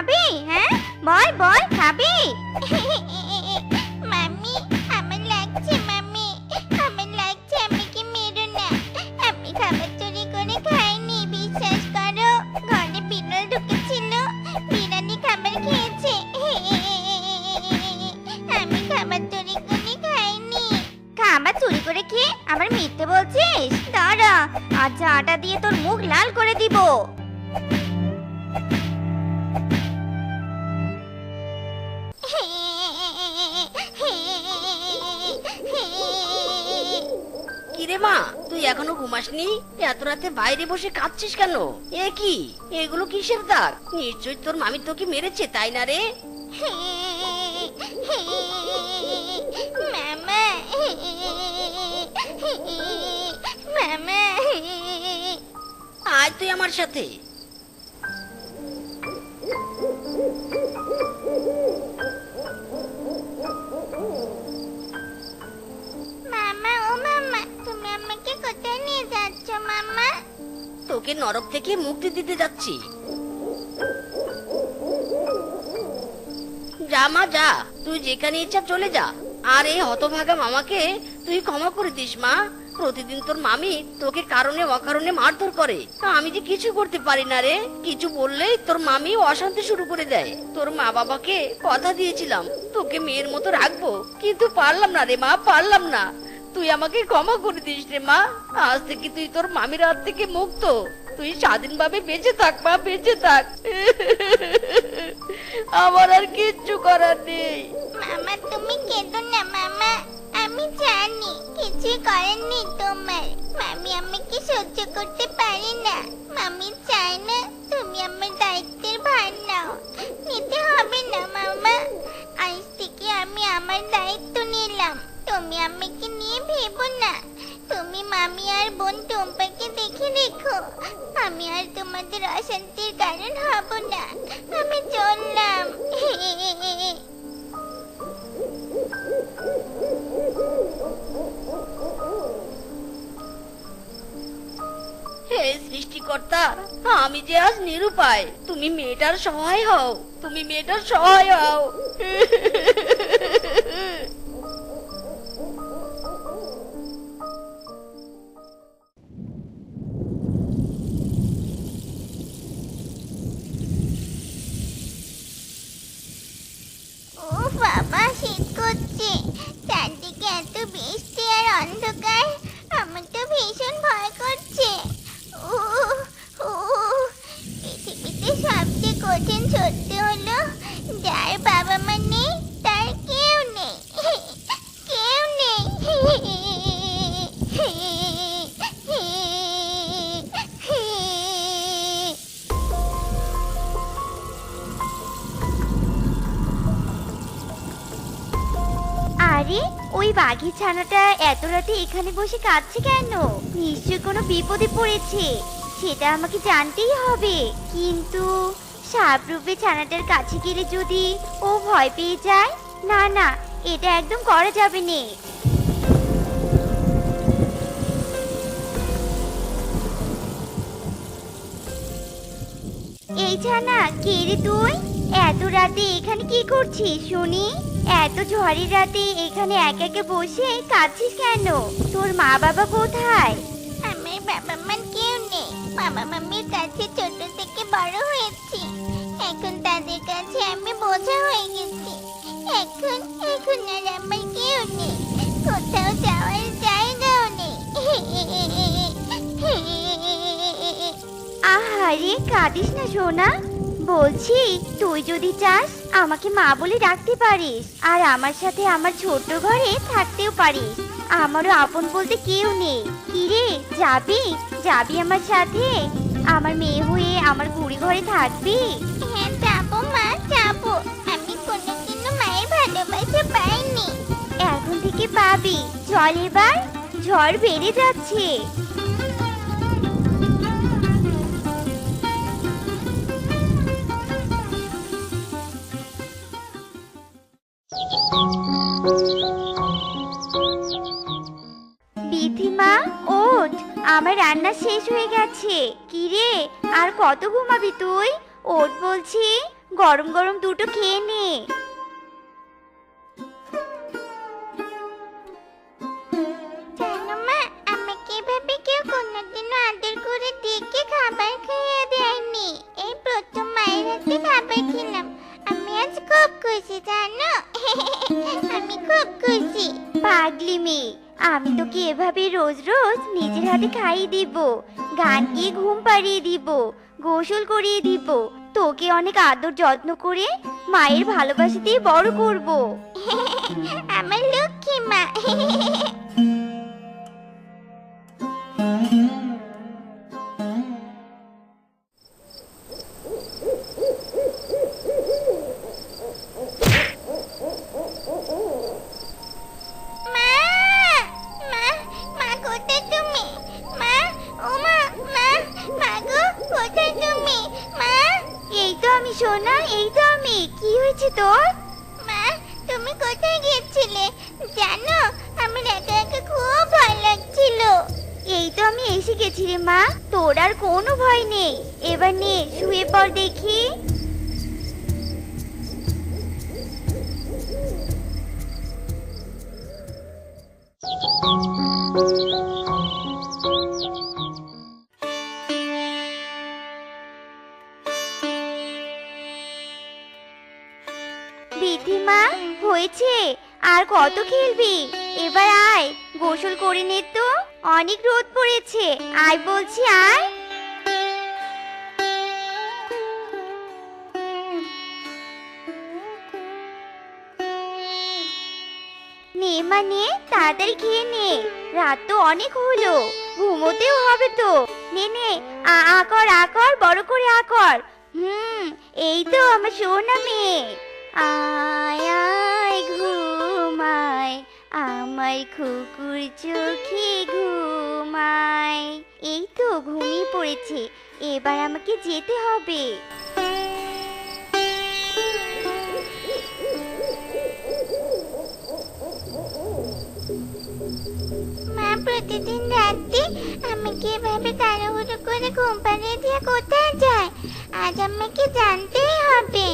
খাবি হ্যাঁ? বল বল খাবি। মাম্মি আমার লাগছে মাম্মি। আমার লাগছে আমাকে মেরো না? আমি খাবার চুরি করে খাইনি বিশ্বাস করো। ঘরে বিড়াল ঢুকেছিল বিড়ালি খাবার খেয়েছে। আমি খাবার চুরি করে খাইনি। খাবার চুরি করে খেয়ে আবার মিথ্যে বলছিস? দাঁড়া আজ আটা দিয়ে তোর মুখ লাল করে দিব। তুই এখনও ঘুমাসনি? এত রাতে বাইরে বসে কাঁদছিস কেন? এ কি? এগুলো কিসের দাগ নিশ্চয়ই তোর মামি তোকে মেরেছে তাই না রে? মামা। মামা। আয় তুই আমার সাথে। তোকে নরক থেকে মুক্তি দিতে যাচ্ছি। যা মা, যা। তুই যেখানে ইচ্ছা চলে যা। আর এই হতভাগা মামাকে তুই ক্ষমা করে দিস, মা। প্রতিদিন তোর মামি তোকে কারণে অকারণে মারধর করে। আমি যে কিছু করতে পারি না রে। কিছু বললেই তোর মামি অশান্তি শুরু করে দেয়। তোর মা বাবাকে কথা দিয়েছিলাম। তোকে মেয়ের মতো রাখব। কিন্তু পারলাম না রে মা, পারলাম না। তুই আমাকে ক্ষমা করে দিস রে মা। আজ থেকে তুই তোর মামির হাত থেকে মুক্ত। তুই স্বাধীনভাবে বেঁচে থাক, মা, বেঁচে থাক। আমার আর কিচ্ছু করার নেই। মামা, তুমি কেঁদো না, মামা। আমি জানি কিছু করেননি তোমার। মামি আমাকে সহ্য করতে পারি না। মামি চায় না তুমি আমার দায়িত্বের ভার নাও। নিতে হবে না, মামা। আজ থেকে আমি আমার দায়িত্ব নিলাম। তুমি আমাকে নিয়ে ভেবো না। তুমি মামি আর বোন টম্পাকে দেখে রেখো। আমি আর তোমাদের অশান্তির কারণ হব না। আমি চললাম। হে সৃষ্টিকর্তা, আমি যে আজ নিরুপায়, তুমি মেয়েটার সহায় হও। তুমি মেয়েটার সহায় হও। ছানাটা এত রাতে এখানে বসে কাঁদছে কেন? নিশ্চয় কোনো বিপদে পড়েছে। সেটা আমাকে জানতেই হবে। কিন্তু সাপরূপে ছানাটার কাছে গেলে যদি ও ভয় পেয়ে যায়, না না, এটা একদম করা যাবে না। এই ছানা, কে রে তুই? এত রাতে এখানে কি করছিস, শুনি? এত ঝড়ের রাতে এখানে একা একা বসে কাঁদছিস কেন? তোর মা বাবা কোথায়? আমার বাবা মা কেউ নেই। বাবা মামির কাছে ছোট থেকে বড় হয়েছি। এখন তাদের কাছে আমি বোঝা হয়ে গেছি। এখন এখন আর আমার কেউ নেই। কোথাও যাওয়ার জায়গাও নেই। আহারে কাঁদিস না সোনা। বলছি তুই যদি চাস আমাকে মা বলে ডাকতে পারিস। আর আমার সাথে আমার ছোট্ট ঘরে থাকতেও পারিস। আমারও আপন বলতে কেউ নেই। কিরে যাবি? যাবি আমার সাথে? আমার মেয়ে হয়ে আমার কুড়ি ঘরে থাকবি? হ্যাঁ যাব মা যাব। আমি কোনোদিনও মায়ের ভালোবাসা পাইনি। এখন থেকে পাবি। চল এবার। ঝড় বেড়ে যাচ্ছে। বিথিমা ওঠ আমার রান্না শেষ হয়ে গেছে। কি রে আর কত ঘুমাবি তুই? ওঠ বলছি গরম গরম দুটো খেয়ে নে। আমাকে এভাবে কেউ কোনোদিনও আদর করে ডেকে খাবার খাইয়ে দেয়নি। এই প্রথম মায়ের হাতে খাবার খেলাম। আমি আজ খুব খুশি জানো? আমি খুব খুশি। পাগলি মেয়ে আমি তোকে এভাবে রোজ রোজ নিজের হাতে খাইয়ে দিব, গান গিয়ে ঘুম পাড়িয়ে দিব, গোসল করিয়ে দিব। তোকে অনেক আদর যত্ন করে মায়ের ভালোবাসা দিয়ে বড় করব। আমার লক্ষ্মী মা মা। গোসল করে নে তো? অনেক রোদ পড়েছে। আয় বলছি আয় নে মানে তাড়াতাড়ি খেয়ে নে। রাত তো অনেক হলো। ঘুমোতেও হবে তো। নে নে, আ আ কর আ কর, বড় করে আ কর। হুম, এই তো আমার সোনা মেয়ে। আয়। আমার খুকুর চোখে ঘুমায় এই তো ঘুমিয়ে পড়েছে, এবার আমাকে যেতে হবে। মা, প্রতিদিন রাতে আমাকে এভাবে তাড়াহুড়ো করে পাড়িয়ে দিয়ে কোথায় যায় আজ আমাকে জানতেই হবে।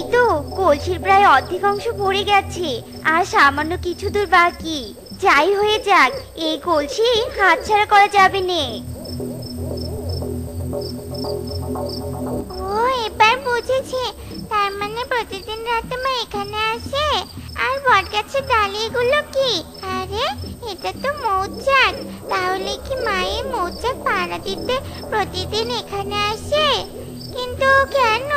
এই তো, কলসির প্রায় অর্ধেকাংশ ভরে গেছে, আর সামান্য কিছু দূর বাকি। যাই হয়ে যাক, এই কলসি হাতছাড়া করা যাবে নে। ও, এবার বুঝেছি। তার মানে প্রতিদিন রাতে মা এখানে আসে? আর বট গাছের কি? আরে, এটা তো মৌচাক। তাহলে কি মায়ের মৌচাক পাড়া দিতে প্রতিদিন এখানে আসে? কিন্তু কেন?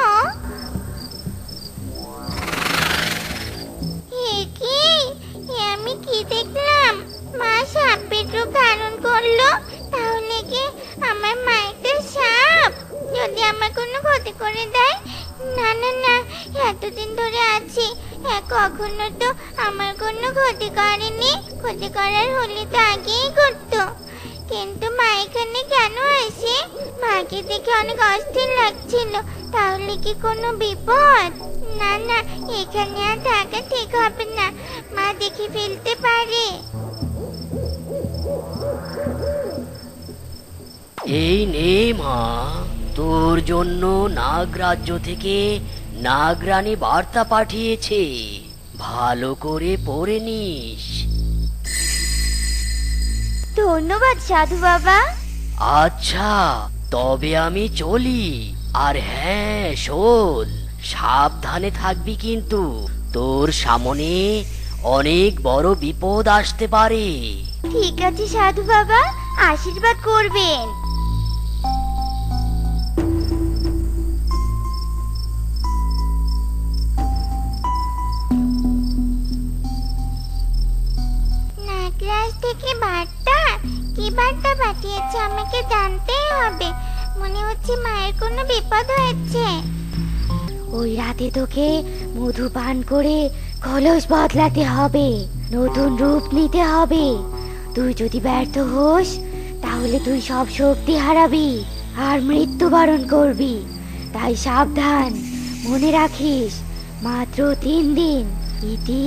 দেখলাম মা সাপের রূপ ধারণ করল, তাহলে কি আমার মায়ের সাপ? যদি আমার কোনো ক্ষতি করে দেয়? না না না, এতদিন ধরে আছি হ্যাঁ কখনো তো আমার কোনো ক্ষতি করেনি। ক্ষতি করার হলে তো আগেই করতো। কিন্তু মা এখানে কেন আসে মাকে দেখে অনেক অস্থির লাগছিল, তাহলে কি কোনো বিপদ? না না এখানে আর থাকা ঠিক হবে না। মা দেখে ফেলতে পারে। এই নে মা। তোর জন্য নাগরাজ্য থেকে নাগরানী বার্তা পাঠিয়েছে। ভালো করে পড়ে নিস। ধন্যবাদ সাধু বাবা। আচ্ছা তবে আমি চলি। আর হ্যাঁ শোন। সাবধানে থাকবি কিন্তু। তোর সামনে অনেক বড় বিপদ আসতে পারে। ঠিক আছে, সাধু বাবা। আশীর্বাদ করবেন। থেকে বার্তা কি বার্তা পাঠিয়েছে? আমাকে জানতেই হবে। মনে হচ্ছে মায়ের কোনো বিপদ হয়েছে। ওই রাতে তোকে মধু পান করে কলস বদলাতে হবে, নতুন রূপ নিতে হবে। তুই যদি ব্যর্থ হোস, তাহলে তুই সব শক্তি হারাবি আর মৃত্যুবরণ করবি। তাই সাবধান, মনে রাখিস, মাত্র তিন দিন ইতি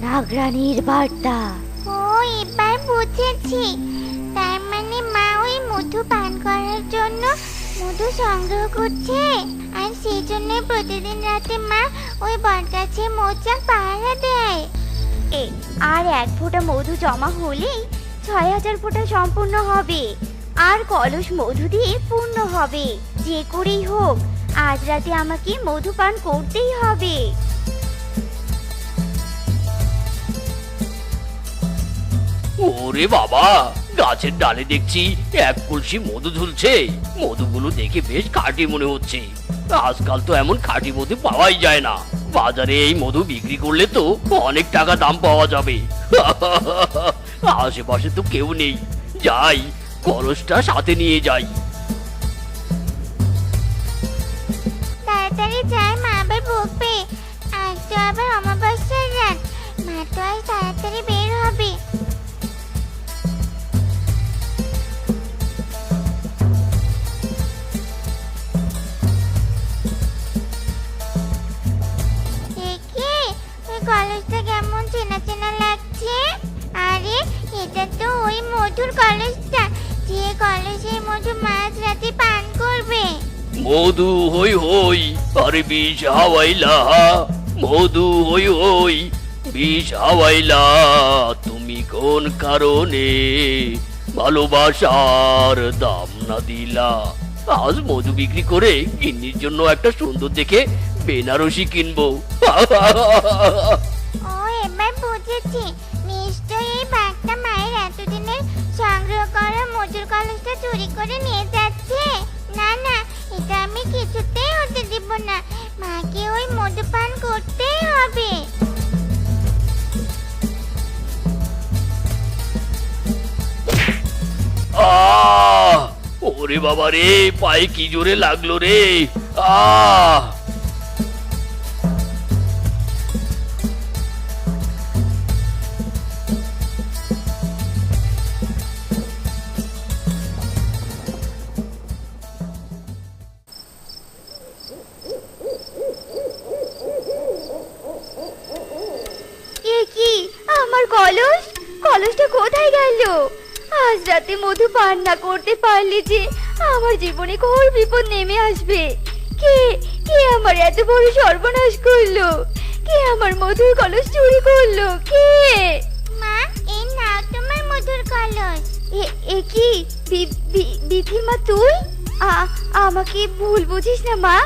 নাগরানীর বার্তা। ও, এবার বুঝেছি। তার মানে মা ওই মধু পান করার জন্য মধু সংগ্রহ করছে। আর সেই জন্য প্রতিদিন রাতে মা ওই বটগাছে মোচা পাহারা দেয়। এ, আর এক ফোঁটা মধু জমা হলেই ছয় হাজার ফোঁটা সম্পূর্ণ হবে। আর কলস মধু দিয়ে পূর্ণ হবে। যে করেই হোক, আজ রাতে আমাকে মধু পান করতেই হবে। ওরে বাবা! গাছের ডালে দেখছি এক কলসি মধু ঝুলছে। মধুগুলো দেখে বেশ খাঁটি মনে হচ্ছে। আজকাল তো এমন খাঁটি মধু পাওয়াই যায় না। বাজারে এই মধু বিক্রি করলে তো অনেক টাকা দাম পাওয়া যাবে। আশেপাশে তো কেউ নেই। যাই, কলসটা সাথে নিয়ে যাই। তাড়াতাড়ি যাই মা আবার হই হই, আরে বিষ হাওয়াইলা, মধু হই হই, বিষ হাওয়াইলা। তুমি কোন কারণে ভালোবাসার দাম না দিলা? আজ মধু বিক্রি করে কিন্নির জন্য একটা সুন্দর দেখে বেনারসি কিনবো। নিশ্চয়ই এই মায়ের এতদিনের সংগ্রহ করা মজুর কলসটা চুরি করে নিয়ে যাচ্ছে না। মাকে ওই মদ্যপান করতেই হবে। ওরে বাবা রে পায়ে কি জোরে লাগল রে। আহ! কলসটা কোথায় গেল? আজ রাতে মধু পান না করতে পারলে যে আমার জীবনে ঘোর বিপদ নেমে আসবে? কে কে আমার এত বড় সর্বনাশ করল? কে আমার মধুর কলস চুরি করল? কে? মা এই নাও তোমার মধুর কলস। এ এ কি? বিথিমা তুই? আ- আমাকে ভুল বুঝিস না মা।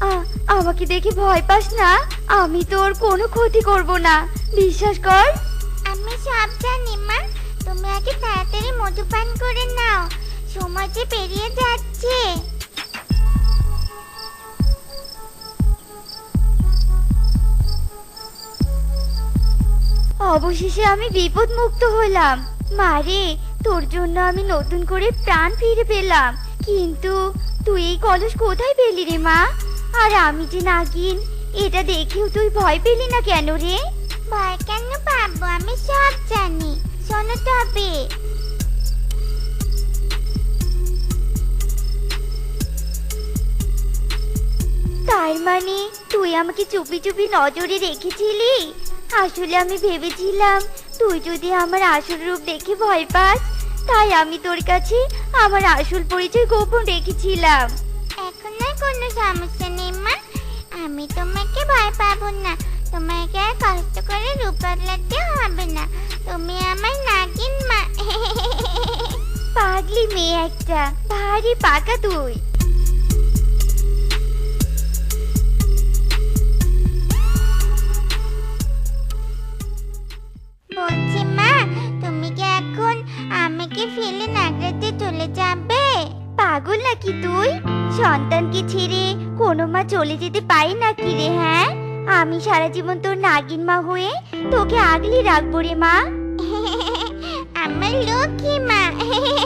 আ- আমাকে দেখে ভয় পাস না। আমি তোর কোনো ক্ষতি করব না। বিশ্বাস কর। আমি সব জানি মা তুমি আগে তাড়াতাড়ি মধু পান করে নাও। সময় যে পেরিয়ে যাচ্ছে। অবশেষে আমি বিপদ মুক্ত হলাম মারে তোর জন্য আমি নতুন করে প্রাণ ফিরে পেলাম। কিন্তু তুই এই কলস কোথায় পেলি রে মা? আর আমি যে নাগিন, এটা দেখেও তুই ভয় পেলি না কেন রে? ভয় কেন পাবো? আমি সব জানি। শোনো তবে তার মানে তুই আমাকে চুপি চুপি নজরে রেখেছিলি? আসলে আমি ভেবেছিলাম, তুই যদি আমার আসল রূপ দেখে ভয় পাস, তাই আমি তোর কাছে আমার আসল পরিচয় গোপন রেখেছিলাম। এখন আর কোনো সমস্যা নেই, মা। আমি তোমাকে ভয় পাবো না। তোমাকে আর কষ্ট করে রূপ বদলাতে হবে না। তুমি আমার নাগিন মা। পাগলি মেয়ে একটা ভারী পাকা তুই বলছি মা তুমি কি এখন আমাকে ফেলে নাগরাতে চলে যাবে? পাগল নাকি তুই? সন্তানকে ছেড়ে কোনো মা চলে যেতে পারে নাকি রে হ্যাঁ? আমি সারা জীবন তোর নাগিন মা হয়ে তোকে আগলি রাখব রে মা। আমার লক্ষ্মী মা।